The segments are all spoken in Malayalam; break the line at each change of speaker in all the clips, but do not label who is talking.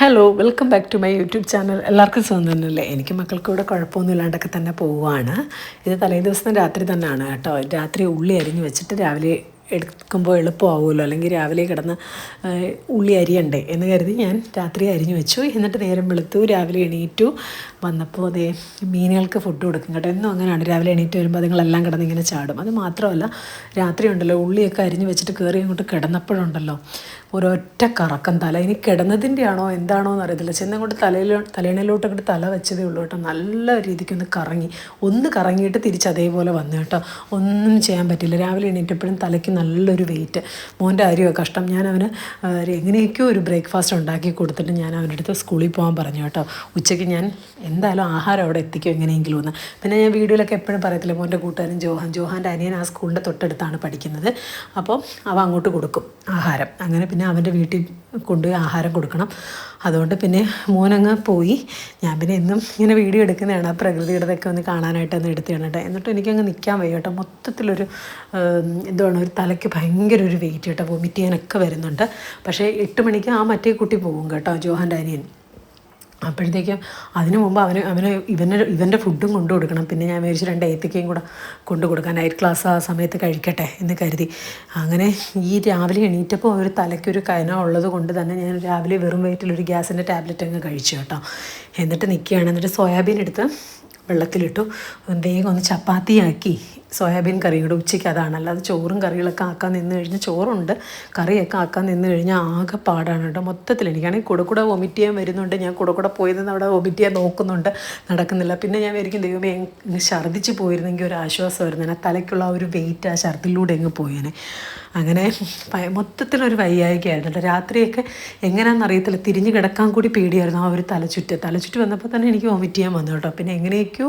Hello welcome back to my YouTube channel എല്ലാവർക്കും സുഖം തന്നെയല്ലേ? എനിക്ക് മക്കൾക്ക് ഇവിടെ കുഴപ്പമൊന്നും ഇല്ലാണ്ടൊക്കെ തന്നെ പോവുകയാണ്. ഇത് തലേ ദിവസം രാത്രി തന്നെയാണ് കേട്ടോ. രാത്രി ഉള്ളി അരിഞ്ഞ് വെച്ചിട്ട് രാവിലെ എടുക്കുമ്പോൾ എളുപ്പമാവുമല്ലോ. അല്ലെങ്കിൽ രാവിലെ കിടന്ന് ഉള്ളി അരിയണ്ടേ എന്ന് കരുതി ഞാൻ രാത്രി അരിഞ്ഞു വെച്ചു. എന്നിട്ട് നേരം വെളുത്തു രാവിലെ എണീറ്റു. വന്നപ്പോൾ അതേ മീനുകൾക്ക് ഫുഡ് കൊടുക്കും കേട്ടോ. എന്നും അങ്ങനെയാണ്. രാവിലെ എണീറ്റ് വരുമ്പോൾ അതുങ്ങളെല്ലാം കിടന്ന് ഇങ്ങനെ ചാടും. അത് മാത്രമല്ല രാത്രി ഉണ്ടല്ലോ ഉള്ളിയൊക്കെ അരിഞ്ഞു വെച്ചിട്ട് കയറി അങ്ങോട്ട് കിടന്നപ്പോഴുണ്ടല്ലോ ഒരൊറ്റ കറക്കം തല. ഇനി കിടന്നതിന്റെ ആണോ എന്താണോ എന്ന് അറിയത്തില്ല. ചെന്നങ്ങോട്ട് തലയിൽ തലേണയിലോട്ട് അങ്ങോട്ട് തല വെച്ചതേ ഉള്ളൂ കേട്ടോ. നല്ല രീതിക്ക് ഒന്ന് കറങ്ങി. ഒന്ന് കറങ്ങിയിട്ട് തിരിച്ച് അതേപോലെ വന്നു കേട്ടോ. ഒന്നും ചെയ്യാൻ പറ്റില്ല. രാവിലെ എണീറ്റപ്പോഴും തലയ്ക്ക് നല്ലൊരു വെയിറ്റ് മോന്റെ കാര്യമോ കഷ്ടം. ഞാൻ അവന് എങ്ങനെയൊക്കെയോ ഒരു ബ്രേക്ക്ഫാസ്റ്റ് ഉണ്ടാക്കി കൊടുത്തിട്ട് ഞാൻ അവന്റെ അടുത്ത് സ്കൂളിൽ പോകാൻ പറഞ്ഞു കേട്ടോ. ഉച്ചയ്ക്ക് ഞാൻ എന്തായാലും ആഹാരം അവിടെ എത്തിക്കും എങ്ങനെയെങ്കിലും ഒന്ന് പിന്നെ ഞാൻ വീഡിയോയിലൊക്കെ എപ്പോഴും പറയത്തില്ല മോന്റെ കൂട്ടുകാരൻ ജോഹാൻ. ജോഹാന്റെ അനിയൻ ആ സ്കൂളിന്റെ തൊട്ടടുത്താണ് പഠിക്കുന്നത്. അപ്പോൾ അവ അങ്ങോട്ട് കൊടുക്കും ആഹാരം. അങ്ങനെ പിന്നെ അവന്റെ വീട്ടിൽ കൊണ്ടുപോയി ആഹാരം കൊടുക്കണം. അതുകൊണ്ട് പിന്നെ മോനങ്ങ് പോയി. ഞാൻ പിന്നെ എന്നും ഇങ്ങനെ വീഡിയോ എടുക്കുന്നതാണ്. ആ പ്രകൃതിയുടെതൊക്കെ ഒന്ന് കാണാനായിട്ട് ഒന്ന് എടുത്താണ് കേട്ടോ എന്നിട്ട് എനിക്കങ്ങ് നിൽക്കാൻ വയ്യ കേട്ടോ. മൊത്തത്തിലൊരു എന്താണ് ഒരു തലയ്ക്ക് ഭയങ്കര ഒരു വെയിറ്റ് കേട്ടോ. വൊമിറ്റ് ചെയ്യാനൊക്കെ വരുന്നുണ്ട്. പക്ഷേ എട്ട് മണിക്ക് ആ മറ്റേ കുട്ടി പോകും കേട്ടോ ജോഹൻ അനിയൻ. അപ്പോഴത്തേക്കും അതിനു മുമ്പ് അവന് അവന് ഇവന് ഇവന്റെ ഫുഡും കൊണ്ടു കൊടുക്കണം. പിന്നെ ഞാൻ വിചാരിച്ചു രണ്ട് ഏത്തക്കയും കൂടെ കൊണ്ടു കൊടുക്കാൻ നൈറ്റ് ക്ലാസ് ആ സമയത്ത് കഴിക്കട്ടെ എന്ന് കരുതി. അങ്ങനെ ഈ രാവിലെ എണീറ്റപ്പോൾ ഒരു തലയ്ക്കൊരു കന ഉള്ളത് കൊണ്ട് തന്നെ ഞാൻ രാവിലെ വെറും വയറ്റിൽ ഒരു ഗ്യാസിന്റെ ടാബ്ലറ്റ് അങ്ങ് കഴിച്ചു കേട്ടോ. എന്നിട്ട് നിൽക്കുകയാണ് എന്നിട്ട് സോയാബീൻ എടുത്ത് വെള്ളത്തിലിട്ടു. വേഗം ഒന്ന് ചപ്പാത്തിയാക്കി. സോയാബീൻ കറിയുടെ ഉച്ചയ്ക്ക് അതാണ് അല്ലാതെ ചോറും കറികളൊക്കെ ആക്കാൻ നിന്ന് കഴിഞ്ഞാൽ ചോറുണ്ട്. കറിയൊക്കെ ആക്കാൻ നിന്ന് കഴിഞ്ഞാൽ ആകെ പാടാണ് കേട്ടോ. മൊത്തത്തിൽ എനിക്കാണെങ്കിൽ കൂടെ കൂടെ വൊമിറ്റ് ചെയ്യാൻ വരുന്നുണ്ട്. ഞാൻ കൂടെ കൂടെ പോയി നിന്ന് അവിടെ വൊമിറ്റ് ചെയ്യാൻ നോക്കുന്നുണ്ട്. നടക്കുന്നില്ല. പിന്നെ ഞാൻ വിചാരിക്കും ദൈവമേ ഛർദ്ദിച്ച് പോയിരുന്നെങ്കിൽ ഒരു ആശ്വാസമായിരുന്നു. ഞാൻ തലയ്ക്കുള്ള ആ ഒരു വെയിറ്റ് ആ ഛർദ്ദിലൂടെ അങ്ങ് പോയേനെ. അങ്ങനെ മൊത്തത്തിലൊരു വയ്യായികയായിരുന്നു രാത്രിയൊക്കെ എങ്ങനെയാണെന്ന് അറിയത്തില്ല. തിരിഞ്ഞ് കിടക്കാൻ കൂടി പേടിയായിരുന്നു ആ ഒരു തലചുറ്റ്. തലചുറ്റ് വന്നപ്പോൾ തന്നെ എനിക്ക് വൊമിറ്റ് ചെയ്യാൻ വന്നു കേട്ടോ. പിന്നെ എങ്ങനെയൊക്കെയോ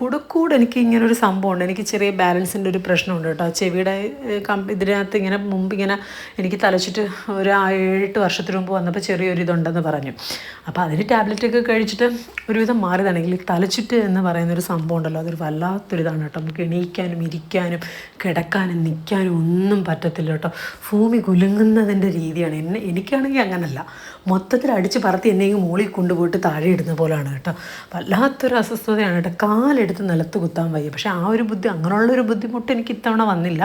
കൂടെ കൂടെ എനിക്ക് ഇങ്ങനൊരു സംഭവമുണ്ട്. എനിക്ക് ചെറിയ ബാലൻസിന്റെ ഒരു പ്രശ്നമുണ്ട് കേട്ടോ. ചെവിയുടെ ഇതിനകത്ത് ഇങ്ങനെ മുമ്പ് ഇങ്ങനെ എനിക്ക് തലച്ചിട്ട് ഒരു ഏഴെട്ട് വർഷത്തിന് മുമ്പ് വന്നപ്പോൾ ചെറിയൊരു ഇതുണ്ടെന്ന് പറഞ്ഞു. അപ്പോൾ അതിന് ടാബ്ലറ്റൊക്കെ കഴിച്ചിട്ട് ഒരുവിധം മാറിയതാണെങ്കിൽ തലച്ചിട്ട് എന്ന് പറയുന്ന ഒരു സംഭവം ഉണ്ടല്ലോ. അതൊരു വല്ലാത്തൊരിതാണ് കേട്ടോ. നമുക്ക് എണീക്കാനും ഇരിക്കാനും കിടക്കാനും നിൽക്കാനും ഒന്നും പറ്റത്തില്ല കേട്ടോ. ഭൂമി കുലുങ്ങുന്നതിന്റെ രീതിയാണ്. എന്നെ എനിക്കാണെങ്കിൽ അങ്ങനല്ല. മൊത്തത്തിൽ അടിച്ച് പറത്തി എന്നെങ്കിലും മുകളിൽ കൊണ്ടുപോയിട്ട് താഴെ ഇടുന്ന പോലെയാണ് കേട്ടോ. വല്ലാത്തൊരു അസ്വസ്ഥതയാണ് കേട്ടോ. കാലെടുത്ത് നിലത്ത് കുത്താൻ വയ്യ. പക്ഷേ ആ ഒരു ബുദ്ധി അങ്ങനെയുള്ളൊരു ബുദ്ധിമുട്ട് എനിക്ക് ഇത്തവണ വന്നില്ല.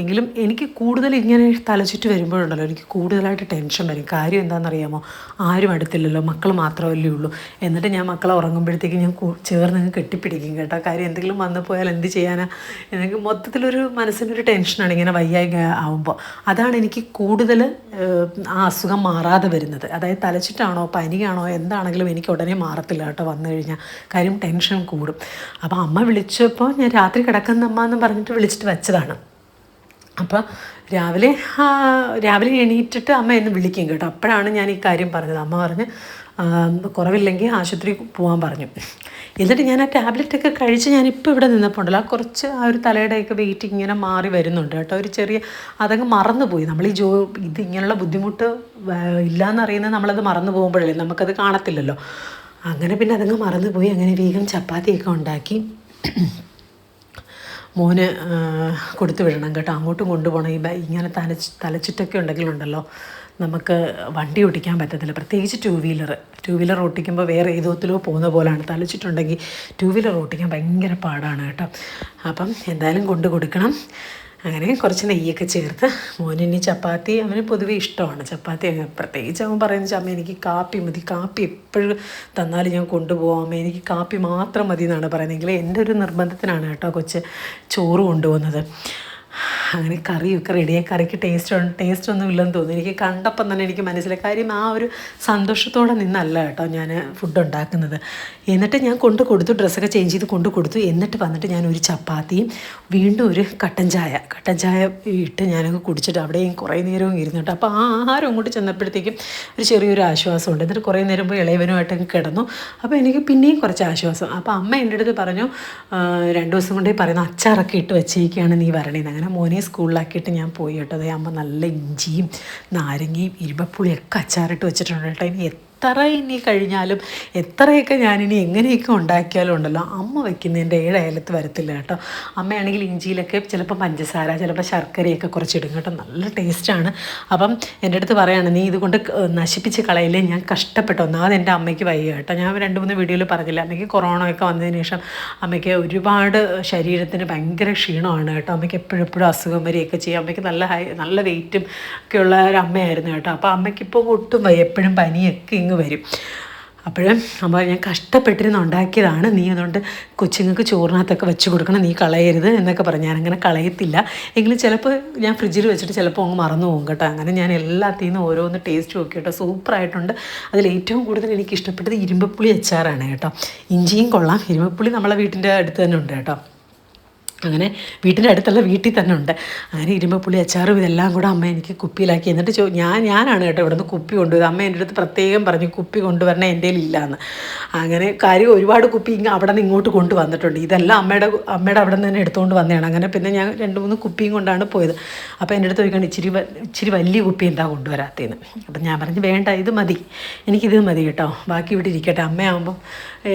എങ്കിലും എനിക്ക് കൂടുതൽ ഇങ്ങനെ തലചുറ്റ് വരുമ്പോഴുണ്ടല്ലോ എനിക്ക് കൂടുതലായിട്ട് ടെൻഷൻ വരും. കാര്യം എന്താണെന്നറിയാമോ? ആരും അടുത്തില്ലല്ലോ മക്കൾ മാത്രമല്ലേ ഉള്ളൂ. എന്നിട്ട് ഞാൻ മക്കളെ ഉറങ്ങുമ്പോഴത്തേക്ക് ഞാൻ ചേർന്ന് കെട്ടിപ്പിടിക്കും കേട്ടോ. കാര്യം എന്തെങ്കിലും വന്നു പോയാൽ എന്ത് ചെയ്യാനാ? എനിക്ക് മൊത്തത്തിലൊരു മനസ്സിനൊരു ടെൻഷനാണ് ഇങ്ങനെ വയ്യായിക ആവുമ്പോൾ അതാണ് എനിക്ക് കൂടുതൽ ആ അസുഖം മാറാതെ വരുന്നത്. അതായത് തലച്ചിട്ടാണോ പനിയാണോ എന്താണെങ്കിലും എനിക്ക് ഉടനെ മാറത്തില്ല കേട്ടോ വന്നു കഴിഞ്ഞാൽ. കാര്യം ടെൻഷൻ കൂടും. അപ്പോൾ അമ്മ വിളിച്ചപ്പോൾ ഞാൻ രാത്രി കിടക്കുന്ന അമ്മ എന്ന് പറഞ്ഞിട്ട് വിളിച്ചിട്ട് വെച്ചതാണ്. അപ്പോൾ രാവിലെ രാവിലെ എണീറ്റിട്ട് അമ്മ എന്നെ വിളിക്കും കേട്ടോ. അപ്പോഴാണ് ഞാൻ ഈ കാര്യം പറഞ്ഞത്. അമ്മ പറഞ്ഞ് കുറവില്ലെങ്കിൽ ആശുപത്രി പോകാൻ പറഞ്ഞു. എന്നിട്ട് ഞാൻ ആ ടാബ്ലറ്റൊക്കെ കഴിച്ച് ഞാനിപ്പോൾ ഇവിടെ നിന്നപ്പോണ്ടല്ലോ ആ കുറച്ച് ആ ഒരു തലയുടെയൊക്കെ വെയിറ്റ് ഇങ്ങനെ മാറി വരുന്നുണ്ട് കേട്ടോ. ഒരു ചെറിയ അതങ്ങ് മറന്നുപോയി. നമ്മൾ ഈ ജോ ഇത് ഇങ്ങനെയുള്ള ബുദ്ധിമുട്ട് ഇല്ലയെന്നറിയുന്നത് നമ്മളത് മറന്നു പോകുമ്പോഴല്ലേ? നമുക്കത് കാണത്തില്ലല്ലോ. അങ്ങനെ പിന്നെ അതങ്ങ് മറന്നുപോയി. അങ്ങനെ വേഗം ചപ്പാത്തിയൊക്കെ ഉണ്ടാക്കി. മോന് കൊടുത്തു വിടണം കേട്ടോ. അങ്ങോട്ടും കൊണ്ടുപോകണം. ഈ ഇങ്ങനെ തല തലച്ചിട്ടൊക്കെ ഉണ്ടെങ്കിലുണ്ടല്ലോ നമുക്ക് വണ്ടി ഓടിക്കാൻ പറ്റത്തില്ല. പ്രത്യേകിച്ച് ടു വീലർ ടു വീലർ ഓട്ടിക്കുമ്പോൾ വേറെ ഏതോത്തിലോ പോകുന്ന പോലെയാണ് തലച്ചിട്ടുണ്ടെങ്കിൽ ടു വീലർ ഓട്ടിക്കാൻ ഭയങ്കര പാടാണ് കേട്ടോ. അപ്പം എന്തായാലും കൊണ്ടു കൊടുക്കണം. അങ്ങനെ കുറച്ച് നെയ്യൊക്കെ ചേർത്ത് മോനിനി ചപ്പാത്തി അവന് പൊതുവേ ഇഷ്ടമാണ്. ചപ്പാത്തി പ്രത്യേകിച്ച് അവൻ പറയുന്നത് അമ്മ എനിക്ക് കാപ്പി മതി. കാപ്പി എപ്പോഴും തന്നാലും ഞാൻ കൊണ്ടുപോകാം. അമ്മ എനിക്ക് കാപ്പി മാത്രം മതി എന്നാണ് പറയുന്നതെങ്കിൽ എന്റെ ഒരു നിർബന്ധത്തിനാണ് കേട്ടോ കൊച്ച് ചോറ് കൊണ്ടുപോകുന്നത്. അങ്ങനെ കറിയൊക്കെ റെഡിയായി കറിക്ക് ടേസ്റ്റ് ടേസ്റ്റ് ഒന്നും ഇല്ലെന്ന് തോന്നുന്നു. എനിക്ക് കണ്ടപ്പം തന്നെ എനിക്ക് മനസ്സിലായി. കാര്യം ആ ഒരു സന്തോഷത്തോടെ നിന്നല്ല കേട്ടോ ഞാൻ ഫുഡ് ഉണ്ടാക്കുന്നത്. എന്നിട്ട് ഞാൻ കൊണ്ട് കൊടുത്തു ഡ്രസ്സൊക്കെ ചേഞ്ച് ചെയ്ത് കൊണ്ട് കൊടുത്തു. എന്നിട്ട് വന്നിട്ട് ഞാൻ ഒരു ചപ്പാത്തിയും വീണ്ടും ഒരു കട്ടൻ ചായ. കട്ടൻ ചായ ഇട്ട് ഞാനങ്ങ് കുടിച്ചിട്ട് അവിടെയും കുറേ നേരവും ഇരുന്നിട്ട് അപ്പോൾ ആ ആഹാരം അങ്ങോട്ട് ചെന്നപ്പോഴത്തേക്കും ഒരു ചെറിയൊരു ആശ്വാസമുണ്ട്. എന്നിട്ട് കുറേ നേരം പോയി ഇളയവനുമായിട്ട് കിടന്നു. അപ്പോൾ എനിക്ക് പിന്നെയും കുറച്ച് ആശ്വാസം. അപ്പോൾ അമ്മ എന്റെ അടുത്ത് പറഞ്ഞു രണ്ട് ദിവസം കൊണ്ടേ പറയുന്നു അച്ചാറൊക്കെ ഇട്ട് വെച്ചേക്കാണ് നീ വരണേന്ന്. അങ്ങനെ മോനെ സ്കൂളിലാക്കിയിട്ട് ഞാൻ പോയി കേട്ടോ. അതേ അമ്മ നല്ല ഇഞ്ചിയും നാരങ്ങയും ഇരുമ്പപ്പുളിയൊക്കെ അച്ചാറിട്ട് വെച്ചിട്ടുണ്ട് കേട്ടോ. ഇനി എത്ര ഇനി കഴിഞ്ഞാലും എത്രയൊക്കെ ഞാനിനി എങ്ങനെയൊക്കെ ഉണ്ടാക്കിയാലും ഉണ്ടല്ലോ അമ്മ വയ്ക്കുന്നതിന്റെ ഏഴ് അയലത്ത് വരത്തില്ല കേട്ടോ. അമ്മയാണെങ്കിൽ ഇഞ്ചിയിലൊക്കെ ചിലപ്പോൾ പഞ്ചസാര ചിലപ്പോൾ ശർക്കരയൊക്കെ കുറച്ചിടും കേട്ടോ. നല്ല ടേസ്റ്റാണ്. അപ്പം എന്റെ അടുത്ത് പറയുകയാണ് നീ ഇതുകൊണ്ട് നശിപ്പിച്ച് കളയില്ലേ? ഞാൻ കഷ്ടപ്പെട്ടു ഒന്നാമത് എന്റെ അമ്മയ്ക്ക് വയ്യ കേട്ടോ. ഞാൻ രണ്ട് മൂന്ന് വീഡിയോയിൽ പറഞ്ഞില്ല. അമ്മയ്ക്ക് കൊറോണ ഒക്കെ വന്നതിന് ശേഷം അമ്മയ്ക്ക് ഒരുപാട് ശരീരത്തിന് ഭയങ്കര ക്ഷീണമാണ് കേട്ടോ. അമ്മയ്ക്ക് എപ്പോഴും എപ്പോഴും അസുഖം വരികയൊക്കെ ചെയ്യും. അമ്മയ്ക്ക് നല്ല ഹൈ നല്ല വെയിറ്റും ഒക്കെ ഉള്ള ഒരു അമ്മയായിരുന്നു കേട്ടോ. അപ്പോൾ അമ്മയ്ക്ക് ഇപ്പോൾ ഒട്ടും വയ്യ. എപ്പോഴും പനിയൊക്കെ ഇങ്ങ് വരും. അപ്പോഴും അമ്മ ഞാൻ കഷ്ടപ്പെട്ടിരുന്ന് ഉണ്ടാക്കിയതാണ്. നീ അതുകൊണ്ട് കൊച്ചുങ്ങൾക്ക് ചോറിനകത്തൊക്കെ വെച്ച് കൊടുക്കണം നീ കളയരുത് എന്നൊക്കെ പറഞ്ഞു. ഞാനങ്ങനെ കളയത്തില്ല. എങ്കിലും ചിലപ്പോൾ ഞാൻ ഫ്രിഡ്ജിൽ വെച്ചിട്ട് ചിലപ്പോൾ അങ്ങ് മറന്നു പോകും കേട്ടോ. അങ്ങനെ ഞാൻ എല്ലാത്തിൽ നിന്നും ഓരോന്ന് ടേസ്റ്റ് നോക്കി കേട്ടോ. സൂപ്പറായിട്ടുണ്ട് അതിൽ ഏറ്റവും കൂടുതൽ എനിക്ക് ഇഷ്ടപ്പെട്ടത് ഇരുമ്പപ്പുളി അച്ചാറാണ് കേട്ടോ. ഇഞ്ചിയും കൊള്ളാം. ഇരുമ്പപ്പുളി നമ്മളെ വീട്ടിന്റെ അടുത്ത് തന്നെ ഉണ്ട് കേട്ടോ. അങ്ങനെ വീട്ടിന്റെ അടുത്തുള്ള വീട്ടിൽ തന്നെ ഉണ്ട്. അങ്ങനെ ഇരുമ്പപ്പുളി അച്ചാറും ഇതെല്ലാം കൂടെ അമ്മ എനിക്ക് കുപ്പിയിലാക്കി. എന്നിട്ട് ചോ ഞാൻ ഞാനാണ് കേട്ടോ ഇവിടുന്ന് കുപ്പി കൊണ്ടുപോയത്. അമ്മ എന്റെ അടുത്ത് പ്രത്യേകം പറഞ്ഞു കുപ്പി കൊണ്ടുവരണേ എന്റെ ഇല്ലയെന്ന് അങ്ങനെ കാര്യം ഒരുപാട് കുപ്പി ഇങ്ങ് അവിടെ നിന്ന് ഇങ്ങോട്ട് കൊണ്ടുവന്നിട്ടുണ്ട്. ഇതെല്ലാം അമ്മയുടെ അമ്മയുടെ അവിടെ നിന്ന് തന്നെ എടുത്തുകൊണ്ട് വന്നതാണ്. അങ്ങനെ പിന്നെ ഞാൻ രണ്ട് മൂന്ന് കുപ്പിയും കൊണ്ടാണ് പോയത്. അപ്പോൾ എന്റെ അടുത്ത് ചോദിക്കണം ഇച്ചിരി ഇച്ചിരി വലിയ കുപ്പി എന്താ കൊണ്ടുവരാത്തേന്ന് അപ്പം ഞാൻ പറഞ്ഞു വേണ്ട ഇത് മതി. എനിക്കിത് മതി കേട്ടോ. ബാക്കി ഇവിടെ ഇരിക്കട്ടെ. അമ്മയാകുമ്പം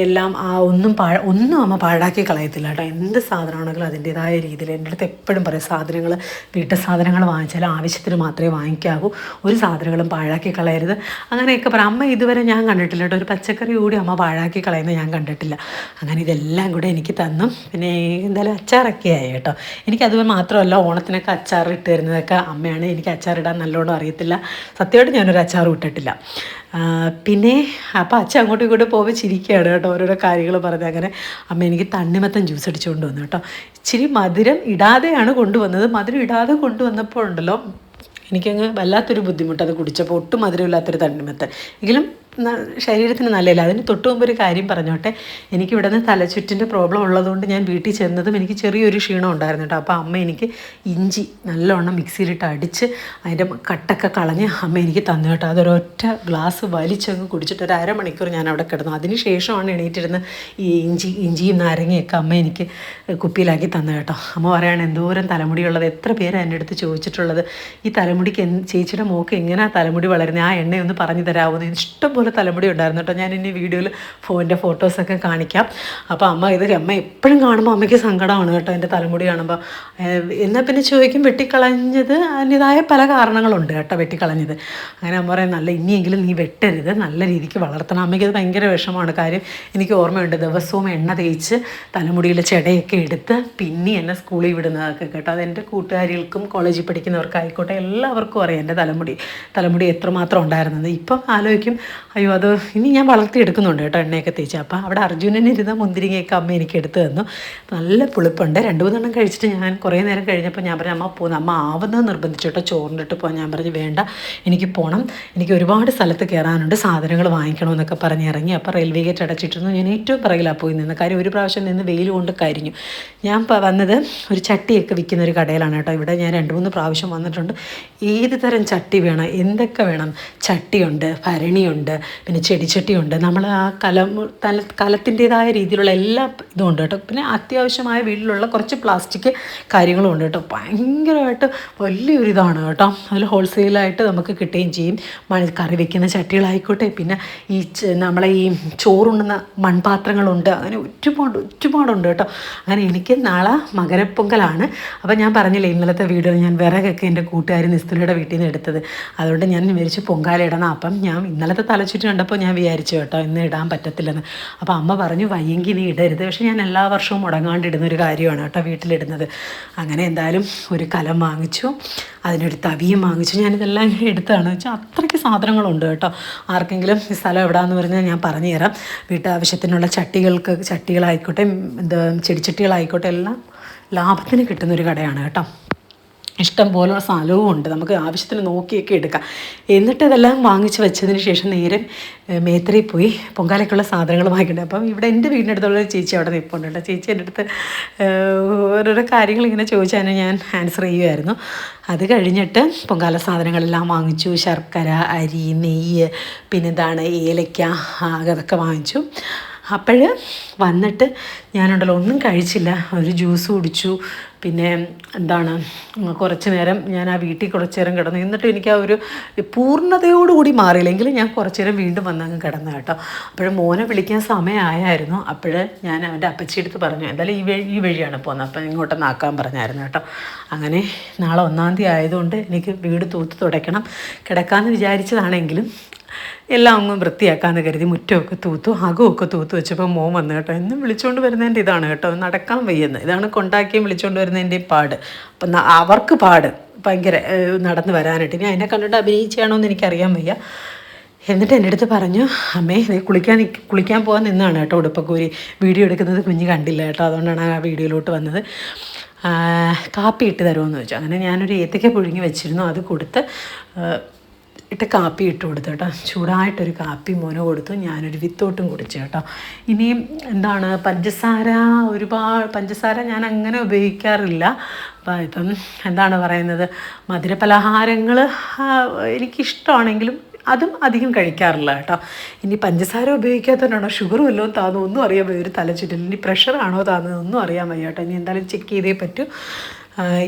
എല്ലാം ആ ഒന്നും പാഴ ഒന്നും അമ്മ പാഴാക്കി കളയത്തില്ല കേട്ടോ. എന്ത് സാധനമാണെങ്കിലും അതിന്റെതായ രീതിയിൽ എന്റെ അടുത്ത് എപ്പോഴും പറയും സാധനങ്ങൾ വീട്ടു സാധനങ്ങൾ വാങ്ങിച്ചാൽ ആവശ്യത്തിന് മാത്രമേ വാങ്ങിക്കാവൂ. ഒരു സാധനങ്ങളും പാഴാക്കി കളയരുത്. അങ്ങനെയൊക്കെ പറയും അമ്മ ഇതുവരെ ഞാൻ കണ്ടിട്ടില്ല കേട്ടോ. ഒരു പച്ചക്കറി കൂടി അമ്മ പാഴാക്കി കളയുന്നത് ഞാൻ കണ്ടിട്ടില്ല. അങ്ങനെ ഇതെല്ലാം കൂടെ എനിക്ക് തന്നു. പിന്നെ എന്തായാലും അച്ചാറൊക്കെ ആയി കേട്ടോ. എനിക്കത് മാത്രമല്ല ഓണത്തിനൊക്കെ അച്ചാർ ഇട്ട് തരുന്നതൊക്കെ അമ്മയാണ്. എനിക്ക് അച്ചാറിടാൻ നല്ലോണം അറിയത്തില്ല. സത്യമായിട്ട് ഞാനൊരു അച്ചാർ ഇട്ടിട്ടില്ല. ആ, പിന്നെ അപ്പോൾ അച്ഛൻ അങ്ങോട്ടും ഇങ്ങോട്ടും പോകുമ്പോൾ ചിരിക്കുകയാണ് കേട്ടോ ഓരോരോ കാര്യങ്ങൾ പറഞ്ഞ് അങ്ങനെ. അമ്മ എനിക്ക് തണ്ണിമത്തൻ ജ്യൂസ് അടിച്ചുകൊണ്ട് വന്നു കേട്ടോ. ഇച്ചിരി മധുരം ഇടാതെയാണ് കൊണ്ടുവന്നത്. മധുരം ഇടാതെ കൊണ്ടുവന്നപ്പോൾ ഉണ്ടല്ലോ എനിക്കങ്ങ് വല്ലാത്തൊരു ബുദ്ധിമുട്ട് അത് കുടിച്ചപ്പോൾ ഒട്ടും മധുരമില്ലാത്തൊരു തണ്ണിമത്തൻ. എങ്കിലും ശരീരത്തിന് നല്ലതല്ല. അതിന് തൊട്ട് മുമ്പ് ഒരു കാര്യം പറഞ്ഞോട്ടെ. എനിക്ക് നിന്ന് തലച്ചുറ്റിന്റെ പ്രോബ്ലം ഉള്ളതുകൊണ്ട് ഞാൻ വീട്ടിൽ ചെന്നതും എനിക്ക് ചെറിയൊരു ക്ഷീണം ഉണ്ടായിരുന്നു കേട്ടോ. അപ്പോൾ അമ്മ എനിക്ക് ഇഞ്ചി നല്ലവണ്ണം മിക്സിയിലിട്ട് അടിച്ച് അതിന്റെ കട്ടൊക്കെ കളഞ്ഞ് അമ്മ എനിക്ക് തന്നു കേട്ടോ. അതൊരൊറ്റ ഗ്ലാസ് വലിച്ചങ്ങ് കുടിച്ചിട്ട് ഒരു അരമണിക്കൂർ ഞാൻ അവിടെ കിടന്നു. അതിന് ശേഷമാണ് എണീറ്റിരുന്ന് ഈ ഇഞ്ചി ഇഞ്ചിയും നാരങ്ങയൊക്കെ അമ്മ എനിക്ക് കുപ്പിയിലാക്കി തന്നു കേട്ടോ. അമ്മ പറയാണ് എന്തോരം തലമുടിയുള്ളത്. എത്ര പേരാണ് എന്റെ അടുത്ത് ചോദിച്ചിട്ടുള്ളത്? ഈ തലമുടിക്ക് ചേച്ചിയുടെ മോക്ക് എങ്ങനെയാണ് തലമുടി വളരുന്നത് ആ എണ്ണയൊന്ന് പറഞ്ഞു തരാമോ എന്ന് ഇഷ്ടംപോലെ തലമുടി ഉണ്ടായിരുന്നു കേട്ടോ. ഞാൻ ഇനി വീഡിയോയിൽ ഫോണിന്റെ ഫോട്ടോസൊക്കെ കാണിക്കാം. അപ്പോൾ അമ്മ ഇത് അമ്മ എപ്പോഴും കാണുമ്പോൾ അമ്മയ്ക്ക് സങ്കടമാണ് കേട്ടോ എന്റെ തലമുടി കാണുമ്പോൾ. എന്നാൽ പിന്നെ ചോദിക്കും വെട്ടിക്കളഞ്ഞത്? അതിന്റെതായ പല കാരണങ്ങളുണ്ട് കേട്ടോ വെട്ടിക്കളഞ്ഞത്. അങ്ങനെ അമ്മ പറയാൻ നല്ല ഇനിയെങ്കിലും നീ വെട്ടരുത്. നല്ല രീതിക്ക് വളർത്തണം. അമ്മയ്ക്ക് അത് ഭയങ്കര വിഷമമാണ്. കാര്യം എനിക്ക് ഓർമ്മയുണ്ട് ദിവസവും എണ്ണ തേച്ച് തലമുടിയിലെ ചെടയൊക്കെ എടുത്ത് പിന്നെ എന്നെ സ്കൂളിൽ വിടുന്നതൊക്കെ കേട്ടോ. അത് എന്റെ കൂട്ടുകാരികൾക്കും കോളേജിൽ പഠിക്കുന്നവർക്കായിക്കോട്ടെ എല്ലാവർക്കും അറിയാം എന്റെ തലമുടി തലമുടി എത്രമാത്രം ഉണ്ടായിരുന്നത്. ഇപ്പം ആലോചിക്കും അയ്യോ അത് ഇനി ഞാൻ വളർത്തിയെടുക്കുന്നുണ്ട് കേട്ടോ എണ്ണയൊക്കെ തേച്ച്. അപ്പം അവിടെ അർജുനന് ഇരുന്ന മുന്തിരിങ്ങയൊക്കെ അമ്മ എനിക്ക് എടുത്തു തന്നു. നല്ല പുളിപ്പുണ്ട്. രണ്ട് മൂന്നെണ്ണം കഴിച്ചിട്ട് ഞാൻ കുറേ നേരം കഴിഞ്ഞപ്പോൾ ഞാൻ പറഞ്ഞു അമ്മ പോകുന്നു അമ്മ ആവുന്നത് നിർബന്ധിച്ചു കേട്ടോ. ചോറിനിട്ട് പോകാൻ ഞാൻ പറഞ്ഞു വേണ്ട. എനിക്ക് പോകണം എനിക്ക് ഒരുപാട് സ്ഥലത്ത് കയറാനുണ്ട്. സാധനങ്ങൾ വാങ്ങിക്കണമെന്നൊക്കെ പറഞ്ഞ് ഇറങ്ങി. അപ്പോൾ റെയിൽവേ ഗേറ്റ് അടച്ചിട്ടിരുന്നു. ഞാൻ ഏറ്റവും പിറകിലാണ് പോയി നിന്ന്. കാര്യം ഒരു പ്രാവശ്യം നിന്ന് വെയിൽ കൊണ്ട് കരിഞ്ഞു. ഞാൻ വന്നത് ഒരു ചട്ടിയൊക്കെ വിൽക്കുന്ന ഒരു കടയിലാണ് കേട്ടോ. ഇവിടെ ഞാൻ രണ്ട് മൂന്ന് പ്രാവശ്യം വന്നിട്ടുണ്ട്. ഏത് തരം ചട്ടി വേണം? എന്തൊക്കെ വേണം? ചട്ടിയുണ്ട് ഭരണിയുണ്ട് പിന്നെ ചെടിച്ചട്ടിയുണ്ട്. നമ്മൾ ആ കലം തല കലത്തിന്റെതായ രീതിയിലുള്ള എല്ലാ ഇതും ഉണ്ട് കേട്ടോ. പിന്നെ അത്യാവശ്യമായ വീട്ടിലുള്ള കുറച്ച് പ്ലാസ്റ്റിക് കാര്യങ്ങളും ഉണ്ട് കേട്ടോ. ഭയങ്കരമായിട്ട് വലിയൊരു ഇതാണ് കേട്ടോ. അതിൽ ഹോൾസെയിലായിട്ട് നമുക്ക് കിട്ടുകയും ചെയ്യും. മണി കറി വെക്കുന്ന ചട്ടികളായിക്കോട്ടെ. പിന്നെ ഈ നമ്മളെ ഈ ചോറുണ്ണുന്ന മൺപാത്രങ്ങളുണ്ട്. അങ്ങനെ ഒരുപാട് ഒരുപാടുണ്ട് കേട്ടോ. അങ്ങനെ എനിക്ക് നാളെ മകരപ്പൊങ്കലാണ്. അപ്പോൾ ഞാൻ പറഞ്ഞില്ലേ ഇന്നലത്തെ വീഡിയോ ഞാൻ വിറകൊക്കെ എന്റെ കൂട്ടുകാരി നിസ്തുലയുടെ വീട്ടിൽ നിന്ന് എടുത്തത്. അതുകൊണ്ട് ഞാൻ വിചാരിച്ചു പൊങ്കാല ഇടണം. അപ്പം ഞാൻ ഇന്നലത്തെ തലച്ചുറ്റി കണ്ടപ്പോൾ ഞാൻ വിചാരിച്ചു കേട്ടോ ഇന്ന് ഇടാൻ പറ്റത്തില്ലെന്ന്. അപ്പോൾ അമ്മ പറഞ്ഞു വയ്യെങ്കിൽ നീ ഇടരുത്. പക്ഷേ ഞാൻ എല്ലാ വർഷവും മുടങ്ങാണ്ട് ഇടുന്ന ഒരു കാര്യമാണ് കേട്ടോ വീട്ടിലിടുന്നത്. അങ്ങനെ എന്തായാലും ഒരു കലം വാങ്ങിച്ചു അതിനൊരു തവിയും വാങ്ങിച്ചു. ഞാനിതെല്ലാം എടുത്താണ് വെച്ചാൽ അത്രയ്ക്ക് സാധനങ്ങളുണ്ട് കേട്ടോ. ആർക്കെങ്കിലും ഈ സ്ഥലം എവിടെയാണെന്ന് പറഞ്ഞാൽ ഞാൻ പറഞ്ഞു തരാം. വീട്ടാവശ്യത്തിനുള്ള ചട്ടികൾക്ക് ചട്ടികളായിക്കോട്ടെ എന്താ ചെടിച്ചട്ടികളായിക്കോട്ടെ എല്ലാം ലാഭത്തിന് കിട്ടുന്നൊരു കടയാണ് കേട്ടോ. ഇഷ്ടം പോലുള്ള സ്ഥലവും ഉണ്ട്. നമുക്ക് ആവശ്യത്തിന് നോക്കിയൊക്കെ എടുക്കാം. എന്നിട്ട് ഇതെല്ലാം വാങ്ങിച്ച് വെച്ചതിന് ശേഷം നേരെ ഏഹ്, പോയി പൊങ്കാലയ്ക്കുള്ള സാധനങ്ങൾ വാങ്ങിയിട്ടുണ്ട്. അപ്പം ഇവിടെ എന്റെ വീടിനടുത്തുള്ള ഒരു ചേച്ചി അവിടെ നിൽപ്പുണ്ട്. കേട്ടോ ചേച്ചി എന്റെ അടുത്ത് ഓരോരോ കാര്യങ്ങൾ ഇങ്ങനെ ചോദിച്ചാൽ ഞാൻ ആൻസർ ചെയ്യുമായിരുന്നു അത് കഴിഞ്ഞിട്ട് പൊങ്കാല സാധനങ്ങളെല്ലാം വാങ്ങിച്ചു. ശർക്കര അരി നെയ്യ് പിന്നെന്താണ് ഏലയ്ക്ക അതൊക്കെ വാങ്ങിച്ചു. അപ്പോൾ വന്നിട്ട് ഞാനുണ്ടല്ലോ ഒന്നും കഴിച്ചില്ല. ഒരു ജ്യൂസ് കുടിച്ചു. പിന്നെ എന്താണ് കുറച്ച് നേരം ഞാൻ ആ വീട്ടിൽ കുറച്ച് നേരം കിടന്നു. എന്നിട്ട് എനിക്ക് ആ ഒരു പൂർണതയോടുകൂടി മാറിയില്ലെങ്കിൽ ഞാൻ കുറച്ച് നേരം വീണ്ടും വന്നങ്ങ് കിടന്നു കേട്ടോ. അപ്പോൾ മോനെ വിളിക്കാൻ സമയമായായിരുന്നു. അപ്പോൾ ഞാൻ അവന്റെ അപ്പച്ചിയെടുത്ത് പറഞ്ഞു എന്തായാലും ഈ വഴി ഈ വഴിയാണ് പോകുന്നത് അപ്പം ഇങ്ങോട്ടൊന്ന് ആക്കാൻ പറഞ്ഞായിരുന്നു കേട്ടോ. അങ്ങനെ നാളെ ഒന്നാം തീയതി ആയതുകൊണ്ട് എനിക്ക് വീട് തൂത്ത് തുടയ്ക്കണം. കിടക്കാമെന്ന് വിചാരിച്ചതാണെങ്കിലും എല്ലാം ഒന്നും വൃത്തിയാക്കാമെന്ന് കരുതി മുറ്റമൊക്കെ തൂത്തു അകമൊക്കെ തൂത്ത് വെച്ചപ്പോൾ മോൻ വന്നു കേട്ടോ. എന്നും വിളിച്ചുകൊണ്ട് വരുന്നതിന്റെ ഇതാണ് കേട്ടോ. നടക്കാൻ വയ്യുന്നത് ഇതാണ് കൊണ്ടാക്കിയും വിളിച്ചുകൊണ്ട് വരുന്നതിന്റെ പാട്. അപ്പം അവർക്ക് പാട്. ഭയങ്കര നടന്നു വരാനായിട്ട്. ഇനി അതിനെ കണ്ടിട്ട് അഭിനയിച്ചാണോ എന്ന് എനിക്കറിയാൻ വയ്യ. എന്നിട്ട് എന്റെ അടുത്ത് പറഞ്ഞു അമ്മേ നീ കുളിക്കാൻ കുളിക്കാൻ പോകാൻ നിന്നാണ് കേട്ടോ ഉടുപ്പക്കൂരി. വീഡിയോ എടുക്കുന്നത് കുഞ്ഞ് കണ്ടില്ല കേട്ടോ. അതുകൊണ്ടാണ് ആ വീഡിയോയിലോട്ട് വന്നത്. കാപ്പി ഇട്ട് തരുമെന്ന് ചോദിച്ചു. അങ്ങനെ ഞാനൊരു ഏത്തക്ക പുഴുങ്ങി വെച്ചിരുന്നു. അത് കൊടുത്ത് ഇട്ട് കാപ്പി ഇട്ട് കൊടുത്തു കേട്ടോ. ചൂടായിട്ടൊരു കാപ്പി മോന് കൊടുത്തു. ഞാനൊരു വിത്തോട്ടും കുടിച്ചു കേട്ടോ. ഇനിയും എന്താണ് പഞ്ചസാര ഒരുപാട് പഞ്ചസാര ഞാൻ അങ്ങനെ ഉപയോഗിക്കാറില്ല. അപ്പം ഇപ്പം എന്താണ് പറയുന്നത് മധുരപലഹാരങ്ങൾ എനിക്കിഷ്ടമാണെങ്കിലും അതും അധികം കഴിക്കാറില്ല കേട്ടോ. ഇനി പഞ്ചസാര ഉപയോഗിക്കാത്തതുകൊണ്ടാണോ ഷുഗറും വല്ലതും താന്നോ ഒന്നും അറിയാൻ വയ്യ. ഒരു തലച്ചുറ്റൽ ഇനി പ്രഷറാണോ താന്നതൊന്നും അറിയാൻ വയ്യ കേട്ടോ. ഇനി എന്തായാലും ചെക്ക് ചെയ്തേ പറ്റൂ.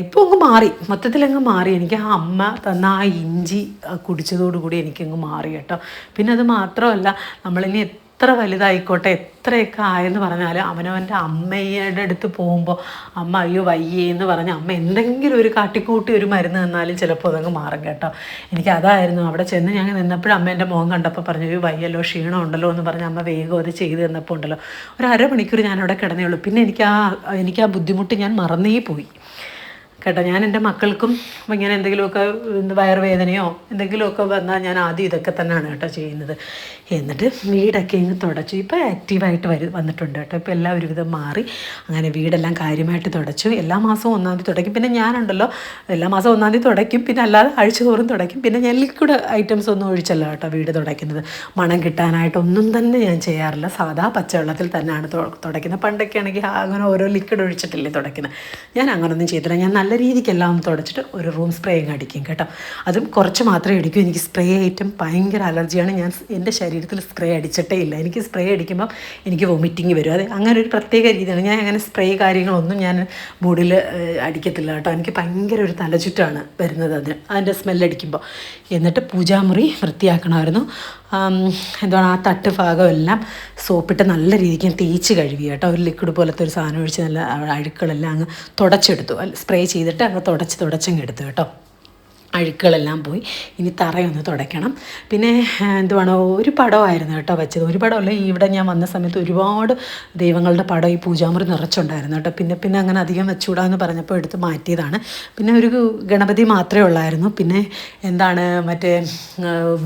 ഇപ്പോൾ അങ്ങ് മാറി. മൊത്തത്തിൽ അങ്ങ് മാറി. എനിക്ക് ആ അമ്മ തന്ന ആ ഇഞ്ചി കുടിച്ചതോടുകൂടി എനിക്കങ്ങ് മാറി കേട്ടോ. പിന്നെ അത് മാത്രമല്ല നമ്മളിനി എത്ര വലുതായിക്കോട്ടെ എത്രയൊക്കെ ആയെന്ന് പറഞ്ഞാൽ അവനവന്റെ അമ്മയുടെ അടുത്ത് പോകുമ്പോൾ അമ്മ അയ്യോ വയ്യേ എന്ന് പറഞ്ഞ് അമ്മ എന്തെങ്കിലും ഒരു കാട്ടിക്കൂട്ടി ഒരു മരുന്ന് തന്നാലും ചിലപ്പോൾ അതങ്ങ് മാറും കേട്ടോ. എനിക്ക് അതായിരുന്നു അവിടെ ചെന്ന് ഞാൻ നിന്നപ്പോഴും അമ്മ എന്റെ മുഖം കണ്ടപ്പോൾ പറഞ്ഞു "അയ്യോ, വയ്യല്ലോ ക്ഷീണം ഉണ്ടല്ലോ എന്ന് പറഞ്ഞ് അമ്മ വേഗം അത് ചെയ്ത് തന്നപ്പോൾ ഉണ്ടല്ലോ. ഒരു അരമണിക്കൂർ ഞാൻ അവിടെ കിടന്നേ ഉള്ളൂ. പിന്നെ എനിക്ക് ആ എനിക്ക് ആ ബുദ്ധിമുട്ട് ഞാൻ മറന്നേ പോയി. കേട്ടോ. ഞാൻ എന്റെ മക്കൾക്കും ഇങ്ങനെ എന്തെങ്കിലുമൊക്കെ എന്ത് വയറുവേദനയോ എന്തെങ്കിലുമൊക്കെ വന്നാൽ ഞാൻ ആദ്യം ഇതൊക്കെ തന്നെയാണ് കേട്ടോ ചെയ്യുന്നത്. എന്നിട്ട് വീടൊക്കെ ഇങ്ങ് തുടച്ചു. ഇപ്പോൾ ആക്റ്റീവായിട്ട് വരു വന്നിട്ടുണ്ട് കേട്ടോ. ഇപ്പോൾ എല്ലാം ഒരുവിധം മാറി. അങ്ങനെ വീടെല്ലാം കാര്യമായിട്ട് തുടച്ചു. എല്ലാ മാസവും ഒന്നാം തീയതി തുടയ്ക്കും. പിന്നെ ഞാനുണ്ടല്ലോ എല്ലാ മാസവും ഒന്നാം തീയതി തുടയ്ക്കും. പിന്നെ അല്ലാതെ ആഴ്ച തോറും തുടയ്ക്കും. പിന്നെ ഞാൻ ലിക്വിഡ് ഐറ്റംസ് ഒന്നും ഒഴിച്ചല്ല കേട്ടോ വീട് തുടയ്ക്കുന്നത്. മണം കിട്ടാനായിട്ടൊന്നും തന്നെ ഞാൻ ചെയ്യാറില്ല. സാധാ പച്ചവെള്ളത്തിൽ തന്നെയാണ് തുടയ്ക്കുന്നത്. പണ്ടൊക്കെ ആണെങ്കിൽ അങ്ങനെ ഓരോ ലിക്വിഡ് ഒഴിച്ചിട്ടില്ലേ തുടയ്ക്കുന്നത്. ഞാൻ അങ്ങനൊന്നും ചെയ്തില്ല ഞാൻ നല്ല രീതിക്കെല്ലാം തുടച്ചിട്ട് ഒരു റൂം സ്പ്രേ അങ്ങ് അടിക്കും കേട്ടോ. അതും കുറച്ച് മാത്രമേ അടിക്കൂ. എനിക്ക് സ്പ്രേ ഐറ്റം ഭയങ്കര അലർജിയാണ് ഞാൻ എന്റെ ശരീരത്തിൽ സ്പ്രേ അടിച്ചിട്ടേ ഇല്ല. എനിക്ക് സ്പ്രേ അടിക്കുമ്പോൾ എനിക്ക് വൊമിറ്റിങ് വരും. അത് അങ്ങനെ ഒരു പ്രത്യേക രീതിയാണ്. ഞാൻ അങ്ങനെ സ്പ്രേ കാര്യങ്ങളൊന്നും ഞാൻ ബോഡിയിൽ അടിക്കത്തില്ല കേട്ടോ. എനിക്ക് ഭയങ്കര ഒരു തലചുറ്റാണ് വരുന്നത് അതിന്. അതിന്റെ സ്മെല്ലടിക്കുമ്പോൾ എന്നിട്ട് പൂജാമുറി വൃത്തിയാക്കണമായിരുന്നു. എന്താണ് ആ തട്ട് ഭാഗമെല്ലാം സോപ്പിട്ട് നല്ല രീതിക്ക് തേച്ച് കഴുകി കേട്ടോ. ഒരു ലിക്വിഡ് പോലത്തെ ഒരു സാധനം ഒഴിച്ച് നല്ല അഴുക്കളെല്ലാം അങ്ങ് തുടച്ചെടുത്തു. സ്പ്രേ ചെയ്തിട്ട് അങ്ങ് തുടച്ച് തുടച്ചങ്ങ് എടുത്തു കേട്ടോ. അഴുക്കുകളെല്ലാം പോയി. ഇനി തറയൊന്ന് തുടയ്ക്കണം. പിന്നെ എന്തുവാണ് ഒരു പടമായിരുന്നു കേട്ടോ വെച്ചത്. ഒരു പടമല്ല ഇവിടെ ഞാൻ വന്ന സമയത്ത് ഒരുപാട് ദൈവങ്ങളുടെ പടം ഈ പൂജാമുറി നിറച്ചുണ്ടായിരുന്നു കേട്ടോ. പിന്നെ പിന്നെ അങ്ങനെ അധികം വെച്ചുകൂടാന്ന് പറഞ്ഞപ്പോൾ എടുത്ത് മാറ്റിയതാണ്. പിന്നെ ഒരു ഗണപതി മാത്രമേ ഉള്ളായിരുന്നു. പിന്നെ എന്താണ് മറ്റേ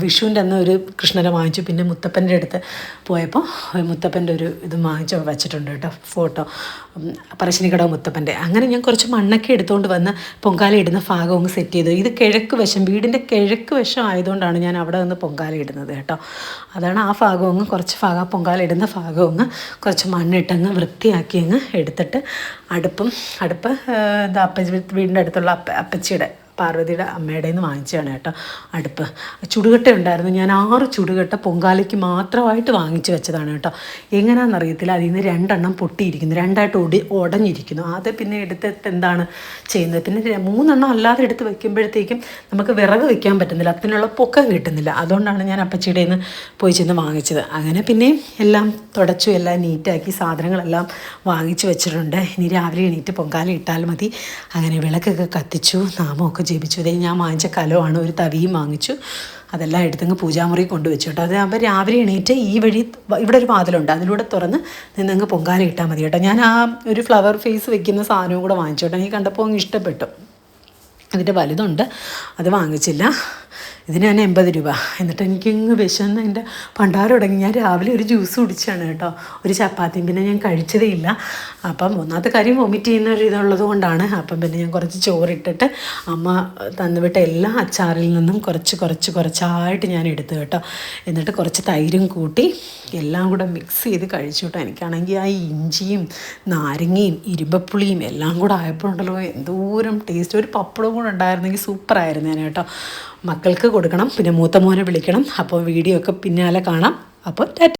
വിഷുവിന്റെ അന്ന് ഒരു കൃഷ്ണനെ വാങ്ങിച്ചു. പിന്നെ മുത്തപ്പന്റെ അടുത്ത് പോയപ്പോൾ മുത്തപ്പന്റെ ഒരു ഇത് വാങ്ങിച്ച് വെച്ചിട്ടുണ്ട് കേട്ടോ ഫോട്ടോ. പറശ്ശിനിക്കടവ് മുത്തപ്പന്റെ. അങ്ങനെ ഞാൻ കുറച്ച് മണ്ണൊക്കെ എടുത്തുകൊണ്ട് വന്ന് പൊങ്കാല ഇടുന്ന ഭാഗം സെറ്റ് ചെയ്തു. ഇത് കിഴക്ക് വശം വീടിന്റെ കിഴക്ക് വശം ആയതുകൊണ്ടാണ് ഞാൻ അവിടെ നിന്ന് പൊങ്കാല ഇടുന്നത് കേട്ടോ. അതാണ് ആ ഭാഗം അങ്ങ് കുറച്ച് ഭാഗം പൊങ്കാല ഇടുന്ന ഭാഗം കുറച്ച് മണ്ണിട്ടങ്ങ് വൃത്തിയാക്കി അങ്ങ് എടുത്തിട്ട് അടുപ്പും അടുപ്പ് എന്താ അപ്പച്ചി വീടിന്റെ അടുത്തുള്ള അപ്പ അപ്പച്ചിയുടെ പാർവതിയുടെ അമ്മയുടെ നിന്ന് വാങ്ങിച്ചതാണ് കേട്ടോ. അടുപ്പ്. ചുടുകട്ട ഉണ്ടായിരുന്നു. ഞാൻ ആറ് ചുടുകട്ട പൊങ്കാലയ്ക്ക് മാത്രമായിട്ട് വാങ്ങിച്ചു വെച്ചതാണ് കേട്ടോ. എങ്ങനെയാണെന്ന് അറിയത്തില്ല. അതിൽ നിന്ന് രണ്ടെണ്ണം പൊട്ടിയിരിക്കുന്നു. രണ്ടായിട്ട് ഒടി ഉടഞ്ഞിരിക്കുന്നു അത് പിന്നെ എടുത്തിട്ട് എന്താണ് ചെയ്യുന്നത്? പിന്നെ മൂന്നെണ്ണം അല്ലാതെ എടുത്ത് വെക്കുമ്പോഴത്തേക്കും നമുക്ക് വിറക് വെക്കാൻ പറ്റുന്നില്ല. അതിനുള്ള പൊക്കം കിട്ടുന്നില്ല. അതുകൊണ്ടാണ് ഞാൻ അപ്പച്ചിയുടെ നിന്ന് പോയി ചെന്ന് വാങ്ങിച്ചത്. അങ്ങനെ പിന്നെ എല്ലാം തുടച്ചു എല്ലാം നീറ്റാക്കി സാധനങ്ങളെല്ലാം വാങ്ങിച്ചു വെച്ചിട്ടുണ്ട്. ഇനി രാവിലെ എണീറ്റ് പൊങ്കാല ഇട്ടാൽ മതി. അങ്ങനെ വിളക്കൊക്കെ കത്തിച്ചു. നാമമൊക്കെ ജപിച്ചു. ഇതേ ഞാൻ വാങ്ങിച്ച കലമാണ് ഒരു തവിയും വാങ്ങിച്ചു. അതെല്ലാം എടുത്തങ്ങ് പൂജാമുറി കൊണ്ടുവച്ചു കേട്ടോ. അതാകുമ്പോൾ രാവിലെ എണീറ്റ് ഈ വഴി ഇവിടെ ഒരു വാതിലുണ്ട്. അതിലൂടെ തുറന്ന് നിന്നങ്ങ് പൊങ്കാല ഇട്ടാൽ മതി കേട്ടോ. ഞാൻ ആ ഒരു ഫ്ലവർ ഫേസ് വെക്കുന്ന സാധനവും കൂടെ വാങ്ങിച്ചു കേട്ടോ. എനിക്ക് കണ്ടപ്പോൾ അങ്ങ് ഇഷ്ടപ്പെട്ടു. അതിന്റെ വലുതുണ്ട്. അത് വാങ്ങിച്ചില്ല. ഇതിന് തന്നെ എൺപത് രൂപ. എന്നിട്ട് എനിക്കിങ്ങ് വിശന്ന് എന്റെ പണ്ടാരം തുടങ്ങി. ഞാൻ രാവിലെ ഒരു ജ്യൂസ് കുടിച്ചാണ് കേട്ടോ. ഒരു ചപ്പാത്തിയും പിന്നെ ഞാൻ കഴിച്ചതേ ഇല്ല. അപ്പം ഒന്നാമത്തെ കാര്യം വൊമിറ്റ് ചെയ്യുന്ന ഒരു ഇതുള്ളത് കൊണ്ടാണ്. അപ്പം പിന്നെ ഞാൻ കുറച്ച് ചോറിട്ടിട്ട് അമ്മ തന്നുവിട്ട എല്ലാ അച്ചാറിൽ നിന്നും കുറച്ച് കുറച്ച് കുറച്ചായിട്ട് ഞാൻ എടുത്തു കേട്ടോ. എന്നിട്ട് കുറച്ച് തൈരും കൂട്ടി എല്ലാം കൂടെ മിക്സ് ചെയ്ത് കഴിച്ചു കേട്ടോ. എനിക്കാണെങ്കിൽ ആ ഇഞ്ചിയും നാരങ്ങയും ഇരുമ്പപ്പുളിയും എല്ലാം കൂടെ ആയപ്പോഴുണ്ടല്ലോ. എന്തോരം ടേസ്റ്റ് ഒരു പപ്പടവും കൂടെ ഉണ്ടായിരുന്നെങ്കിൽ സൂപ്പറായിരുന്നു ഞാൻ കേട്ടോ. മക്കൾക്ക് കൊടുക്കണം പിന്നെ മൂത്ത മോനെ വിളിക്കണം അപ്പോൾ വീഡിയോ ഒക്കെ പിന്നാലെ കാണാം. അപ്പോൾ ടാറ്റ.